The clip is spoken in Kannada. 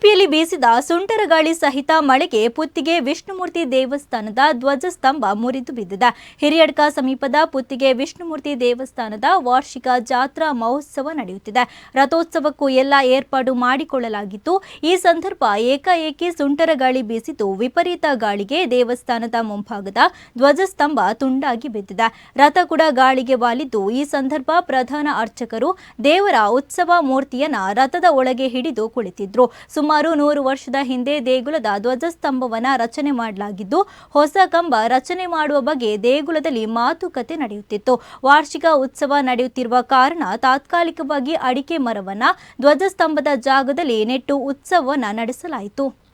be ಉಡುಪಿಯಲ್ಲಿ ಬೀಸಿದ ಸುಂಟರ ಗಾಳಿ ಸಹಿತ ಮಳೆಗೆ ಪುತ್ತಿಗೆ ವಿಷ್ಣುಮೂರ್ತಿ ದೇವಸ್ಥಾನದ ಧ್ವಜಸ್ತಂಭ ಮುರಿದು ಬಿದ್ದಿದೆ. ಹಿರಿಯಡ್ಕ ಸಮೀಪದ ಪುತ್ತಿಗೆ ವಿಷ್ಣುಮೂರ್ತಿ ದೇವಸ್ಥಾನದ ವಾರ್ಷಿಕ ಜಾತ್ರಾ ಮಹೋತ್ಸವ ನಡೆಯುತ್ತಿದೆ. ರಥೋತ್ಸವಕ್ಕೂ ಎಲ್ಲ ಏರ್ಪಾಡು ಮಾಡಿಕೊಳ್ಳಲಾಗಿತ್ತು. ಈ ಸಂದರ್ಭ ಏಕಾಏಕಿ ಸುಂಟರ ಗಾಳಿ ಬೀಸಿದ್ದು ವಿಪರೀತ ಗಾಳಿಗೆ ದೇವಸ್ಥಾನದ ಮುಂಭಾಗದ ಧ್ವಜಸ್ತಂಭ ತುಂಡಾಗಿ ಬಿದ್ದಿದೆ. ರಥ ಕೂಡ ಗಾಳಿಗೆ ವಾಲಿದ್ದು ಈ ಸಂದರ್ಭ ಪ್ರಧಾನ ಅರ್ಚಕರು ದೇವರ ಉತ್ಸವ ಮೂರ್ತಿಯನ್ನ ರಥದ ಒಳಗೆ ಹಿಡಿದು ಕುಳಿತಿದ್ರು. ಸುಮಾರು ನೂರು ವರ್ಷದ ಹಿಂದೆ ದೇಗುಲದ ಧ್ವಜಸ್ತಂಭವನ್ನ ರಚನೆ ಮಾಡಲಾಗಿದ್ದು, ಹೊಸ ಕಂಬ ರಚನೆ ಮಾಡುವ ಬಗ್ಗೆ ದೇಗುಲದಲ್ಲಿ ಮಾತುಕತೆ ನಡೆಯುತ್ತಿತ್ತು. ವಾರ್ಷಿಕ ಉತ್ಸವ ನಡೆಯುತ್ತಿರುವ ಕಾರಣ ತಾತ್ಕಾಲಿಕವಾಗಿ ಅಡಿಕೆ ಮರವನ್ನ ಧ್ವಜಸ್ತಂಭದ ಜಾಗದಲ್ಲಿ ನೆಟ್ಟು ಉತ್ಸವವನ್ನ ನಡೆಸಲಾಯಿತು.